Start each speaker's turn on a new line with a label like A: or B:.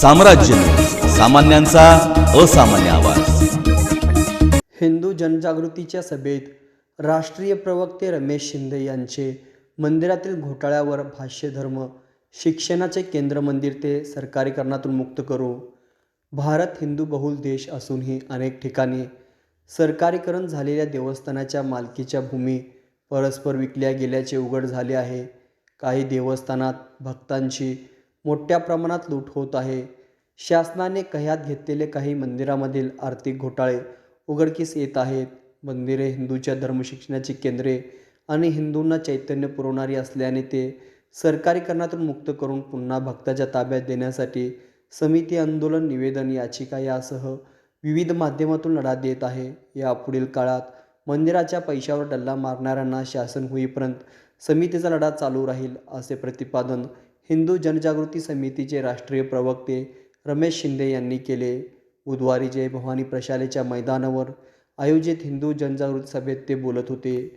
A: साम्राज्य सामान्यांचा असामान्य आवाज.
B: हिंदू जनजागृतीच्या सभेत राष्ट्रीय प्रवक्ते रमेश शिंदे यांचे मंदिरातील घोटाळ्यावर भाष्यधर्म शिक्षणाचे केंद्र मंदिर ते सरकारीकरणातून मुक्त करू. भारत हिंदू बहुल देश असूनही अनेक ठिकाणी सरकारीकरण झालेल्या देवस्थानाच्या मालकीच्या भूमी परस्पर विकल्या गेल्याचे उघड झाले आहे. काही देवस्थानात भक्तांची मोठ्या प्रमाणात लूट होत आहे. शासनाने कह्यात घेतलेले काही मंदिरामधील आर्थिक घोटाळे उघडकीस येत आहेत. मंदिरे हिंदूच्या धर्मशिक्षणाची केंद्रे आणि हिंदूंना चैतन्य पुरवणारी असल्याने ते सरकारीकरणातून मुक्त करून पुन्हा भक्ताच्या ताब्यात देण्यासाठी समिती आंदोलन निवेदन याचिका यासह विविध माध्यमातून लढा देत आहे. या पुढील काळात मंदिराच्या पैशावर डल्ला मारणाऱ्यांना शासन होईपर्यंत समितीचा लढा चालू राहील असे प्रतिपादन हिंदू जनजागृती समितीचे राष्ट्रीय प्रवक्ते रमेश शिंदे यांनी केले. बुधवारी जय भवानी प्रशालेच्या मैदानावर आयोजित हिंदू जनजागृती सभेत ते बोलत होते.